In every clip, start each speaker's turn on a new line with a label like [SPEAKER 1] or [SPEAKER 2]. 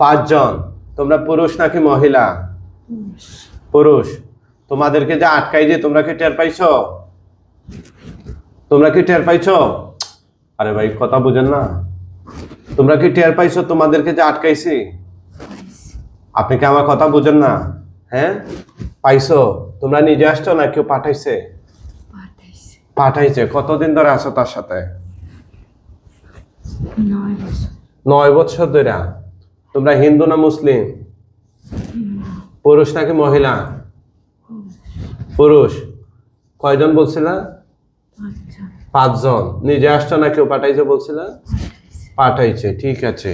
[SPEAKER 1] পাঁচজন।
[SPEAKER 2] তোমরা পুরুষ নাকি মহিলা? পুরুষ। তোমাদেরকে যে আটকাই যে তোমরা কি টের পাইছো? তোমরা কি টের পাইছো? আরে ভাই কথা বুঝেন না। তোমরা কি টের পাইছো তোমাদেরকে যে আটকাইছি? আপনি কি আমার কথা বুঝেন না? হ্যাঁ? পাইছো? তোমরা নিজে আসছো না কেউ পাঠাইছে?
[SPEAKER 1] পাঠাইছে।
[SPEAKER 2] পাঠাইছে। কতদিন ধরে আছো তার সাথে?
[SPEAKER 1] নয় বছর।
[SPEAKER 2] নয় বছর ধরে তোমরা হিন্দু না মুসলিম? পুরুষ নাকি মহিলা? পুরুষ। কয়জন বলছিলা?
[SPEAKER 1] পাঁচজন।
[SPEAKER 2] নিজে আসছো না কেউ পাঠাইছে বলছিলা? পাঠাইছে, ঠিক আছে।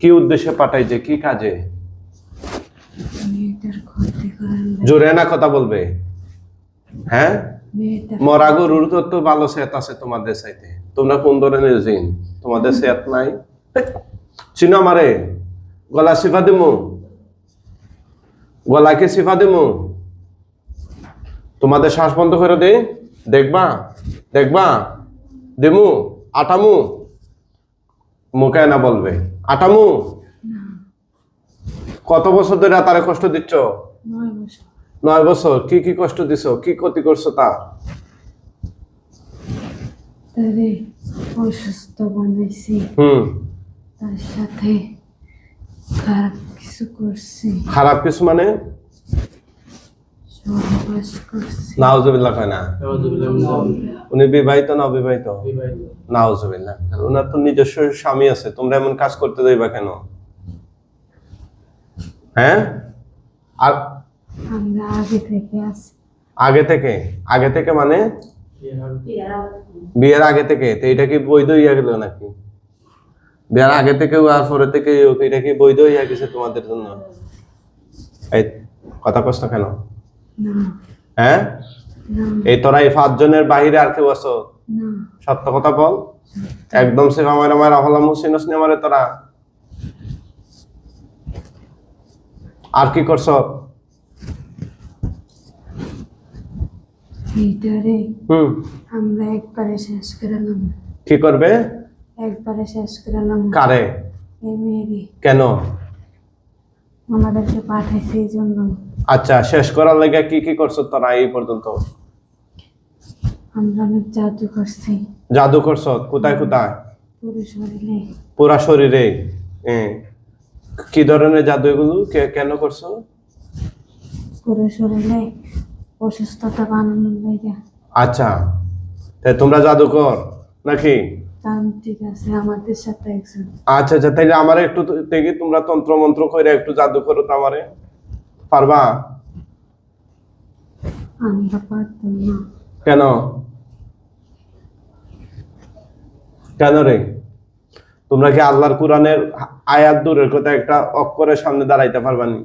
[SPEAKER 2] কি উদ্দেশ্যে পাঠাইছে? কি কাজে? জোরে না কথা বলবে। হ্যাঁ?
[SPEAKER 1] মেয়েটার
[SPEAKER 2] মরা গরুর তো তো ভালো সেত আছে তোমাদের সাইতে তোমরা কোন ধরনের জিন? তোমাদের সেত নাই? চিনো আমারে গলা সিফা দিমু গলাকে সিফা দিমু তোমাদের শ্বাস বন্ধ করে দে দেখবা দেখবা দিমু আটামু মুখে না বলবে আটামু কত বছর ধরে তারে কষ্ট দিচ্ছ?
[SPEAKER 1] নয় বছর।
[SPEAKER 2] কি কি কষ্ট দিছো? কি ক্ষতি করছ তা?
[SPEAKER 1] তারে অসুস্থ বানাইছি।
[SPEAKER 2] হুম।
[SPEAKER 1] তার সাথে খারাপ কিছু করছি।
[SPEAKER 2] খারাপ কিছু মানে?
[SPEAKER 1] সহবাস করছি।
[SPEAKER 2] নাউজুবিল্লাহ কয় না? উনি বিবাহিত না অবিবাহিত? নাউজুবিল্লাহ। ওনার তো নিজস্ব স্বামী আছে তোমরা এমন কাজ করতে কেন? হ্যাঁ? আর
[SPEAKER 1] আমরা আগে থেকে আছি।
[SPEAKER 2] আগে থেকে? আগে থেকে মানে? বিয়ের আগে থেকে? তো এটা কি বৈধ ইয়া গেল নাকি? বিয়ের আগে থেকে আর পরে থেকে এটা কি বৈধ হইয়া গেছে তোমাদের জন্য? এই কথা কষ্ট কেন?
[SPEAKER 1] না।
[SPEAKER 2] হ্যাঁ? এই তোরা এই পাঁচজনের বাহিরে আর কেউ আছো?
[SPEAKER 1] না।
[SPEAKER 2] সত্য কথা বল। একদম সে আমার আমার হলাম সিনস নে আমারে তোরা। আর কি করছ?
[SPEAKER 1] আমরা একবারে শেষ করালাম
[SPEAKER 2] কি করবে?
[SPEAKER 1] একবারে শেষ করালাম।
[SPEAKER 2] কারে?
[SPEAKER 1] এই
[SPEAKER 2] কেন?
[SPEAKER 1] আমাদেরকে পাঠাইছে এই জন্য।
[SPEAKER 2] আচ্ছা শেষ করার লেগে কি কি করছ তোরা এই পর্যন্ত?
[SPEAKER 1] আমরা অনেক জাদু করছি।
[SPEAKER 2] জাদু করছ? কোথায় কোথায়?
[SPEAKER 1] পুরো শরীরে।
[SPEAKER 2] পুরা শরীরে? কি ধরনের জাদু এগুলো? কেন করছ?
[SPEAKER 1] পুরো শরীরে অসুস্থতা বানানোর লেগে।
[SPEAKER 2] আচ্ছা তোমরা জাদুকর নাকি?
[SPEAKER 1] তান্ত্রিক আছে আমাদের সাথে একজন।
[SPEAKER 2] আচ্ছা আচ্ছা তাইলে আমার একটু দেখি তোমরা তন্ত্র মন্ত্র একটু জাদু করো তো আমারে। পারবা?
[SPEAKER 1] আমরা পারতাম না।
[SPEAKER 2] কেন? কেন রে? তোমরা কি আল্লাহর কোরআনের আয়াত দূরের কথা একটা অক্ষরের সামনে দাঁড়াইতে পারবানি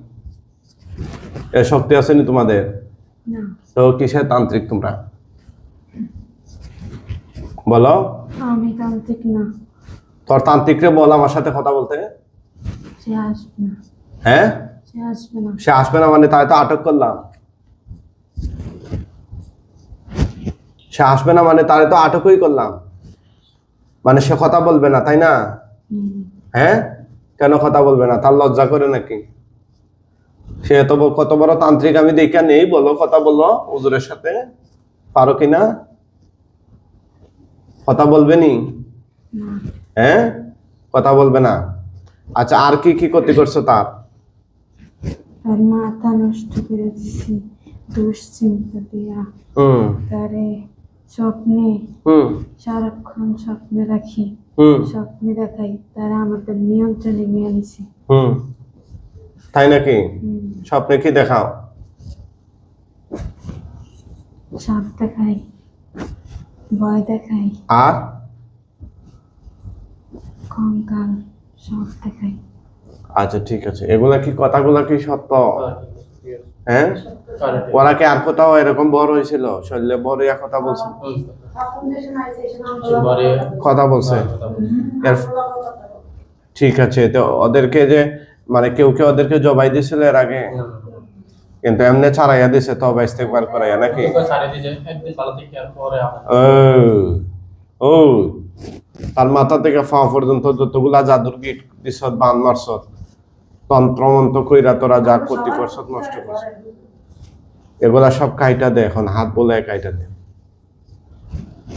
[SPEAKER 2] এ শক্তি আসেনি তোমাদের? তো কিসের তান্ত্রিক তোমরা? বলো।
[SPEAKER 1] আমি তান্ত্রিক না।
[SPEAKER 2] তোর তান্ত্রিকরে বল আমার সাথে কথা বলতে।
[SPEAKER 1] সে আসবে না।
[SPEAKER 2] হ্যাঁ?
[SPEAKER 1] সে আসবে না।
[SPEAKER 2] সে আসবে না মানে তাই তো আটক করলাম। সে আসবে না মানে তারে তো আটকই করলাম। মানে সে কথা বলবে না তাই না? হ্যাঁ? কেন কথা বলবে না? তার লজ্জা করে নাকি? সে এত কত বড় তান্ত্রিক আমি দেখা নেই। বলো কথা বলো হুজুরের সাথে। পারো কি না? কথা বলবে নি?
[SPEAKER 1] না।
[SPEAKER 2] হ্যাঁ? কথা বলবে না। আচ্ছা আর কি কি ক্ষতি করছ তার?
[SPEAKER 1] তার মাথা নষ্ট করে দিছি দুশ্চিন্তা দিয়া। তারে স্বপ্নে
[SPEAKER 2] হুম।
[SPEAKER 1] সারাক্ষণ স্বপ্নে রাখি
[SPEAKER 2] হুম।
[SPEAKER 1] স্বপ্নে দেখাই তারা আমাদের নিয়ন্ত্রণে নিয়ে নিছি
[SPEAKER 2] হুম। তাই নাকি? স্বপ্নে কি দেখাও?
[SPEAKER 1] সাপ দেখাই। ভয় দেখাই
[SPEAKER 2] আর?
[SPEAKER 1] কঙ্কাল সব দেখাই
[SPEAKER 2] আচ্ছা ঠিক আছে। এগুলা কি কথাগুলা কি সত্য? হ্যাঁ? ওরা কি আর কোথাও এরকম বড় হয়েছিল? শরীরে বড় ইয়া কথা বলছে? কথা বলছে? ঠিক আছে তো ওদেরকে যে মানে কেউ কেউ ওদেরকে জবাই দিছিল এর আগে? কিন্তু এমনি ছাড়াইয়া দিছে তো ইস্তেকবার করাইয়া নাকি? ও ও তার মাথা থেকে পা পর্যন্ত যতগুলা জাদুর গিট দিছত বান মারছত তন্ত্র মন্ত্র কইরা তোরা যা ক্ষতি করছত নষ্ট করছত। এগুলা সব কাইটা দে এখন হাত বলে কাইটা দে।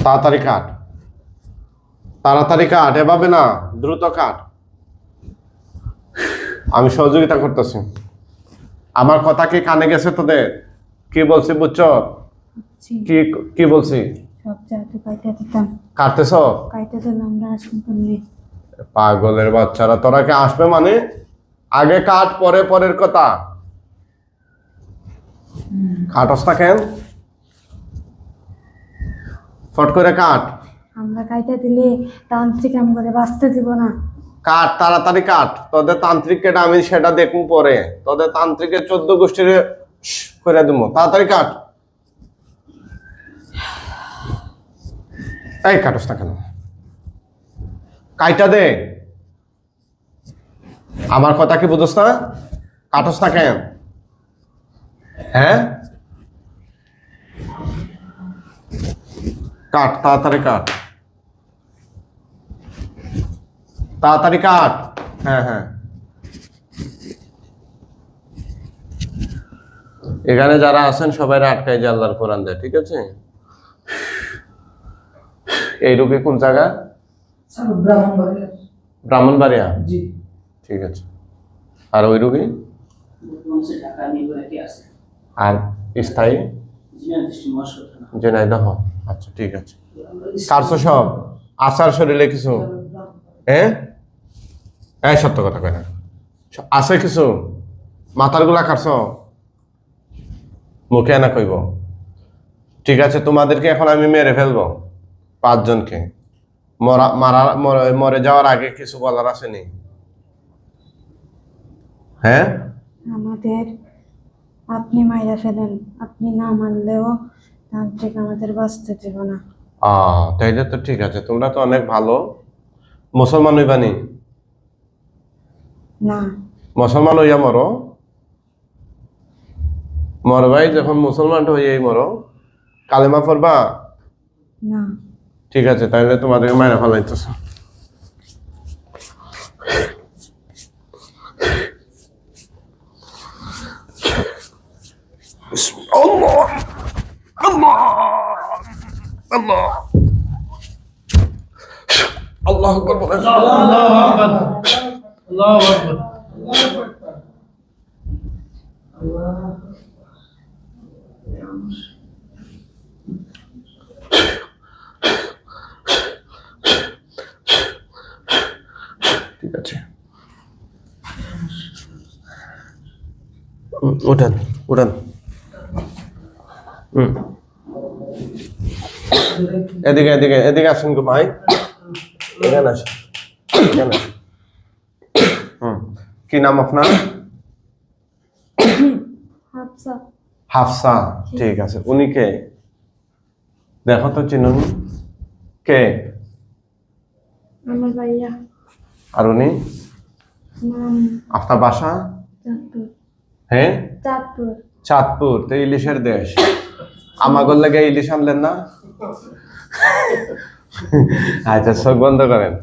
[SPEAKER 2] তাড়াতাড়ি কাট। তাড়াতাড়ি কাট এভাবে না দ্রুত কাট। আমি সহযোগিতা করতেছি। আমার কথা কি কানে গেছে তোদের? কি বলছি বুঝছ? কি কি বলছি? কাটতেছ? পাগলের বাচ্চারা তোরা কি আসবে মানে? আগে কাট পরে পরের কথা। কাটস না কেন? ফট করে কাট।
[SPEAKER 1] আমরা কাইটা দিলে তান্ত্রিক আম করে বাঁচতে দিব না।
[SPEAKER 2] কাট তাড়াতাড়ি কাট তোদের তান্ত্রিক কেটা আমি সেটা দেখুন পরে। তোদের তান্ত্রিকের চোদ্দ গোষ্ঠীর করে দিব। তাড়াতাড়ি কাট। এই কাটস না কেন? কাইটা দে। আমার কথা কি বুঝোস না? কাটস না কেন? হ্যাঁ? কাট, তাড়াতাড়ি কাট। তাড়াতাড়ি কাট। হ্যাঁ হ্যাঁ। এখানে যারা আছেন সবাই আটকায় যে আল্লাহর কোরআন দেয় ঠিক আছে? এই রোগী কোন জায়গা?
[SPEAKER 3] ব্রাহ্মণবাড়িয়া। জি।
[SPEAKER 2] ঠিক আছে। আর ওই রোগী? আর স্থায়ী? জেনাইদহ আচ্ছা ঠিক আছে। কারছো সব আসার শরীরে কিছু? হ্যাঁ? এই সত্য কথা কয় না। আছে কিছু? মাথারগুলা কাটছ মুখে না কইব। ঠিক আছে তোমাদেরকে এখন আমি মেরে ফেলব পাঁচজনকে। মরা মারা মরে- মরে যাওয়ার আগে কিছু বলার আসেনি হ্যাঁ?
[SPEAKER 1] আমাদের আপনি মাইরা ফেলেন। আপনি না মানলেও তান্ত্রিক আমাদের বাঁচতে দিব না।
[SPEAKER 2] আহ তাইলে তো ঠিক আছে তোমরা তো অনেক ভালো। মুসলমান হইবানি মুসলমান হইয়া মরো। মর ভাই যখন মুসলমান হইয়াই মরো কালেমা পড়বা?
[SPEAKER 1] না।
[SPEAKER 2] ঠিক আছে তাহলে তোমাদেরকে মায়েরা ফেলাইতেছে। আল্লাহ আল্লাহ আল্লাহ ঠিক আছে। ওঠান ওঠান হুম। এদিকে এদিকে এদিকে আসুন গো ভাই। এখানে আসুন এখানে আসুন। কি নাম আপনার?
[SPEAKER 1] হাফসা।
[SPEAKER 2] হাফসা ঠিক আছে। উনি কে? দেখো তো চিনুন কে?
[SPEAKER 1] আমার ভাইয়া।
[SPEAKER 2] আর উনি? আপনার বাসা? হ্যাঁ
[SPEAKER 1] চাঁদপুর।
[SPEAKER 2] চাঁদপুর তো ইলিশের দেশ। আমাগর লাগে ইলিশ আনলেন না? আচ্ছা চোখ বন্ধ করেন।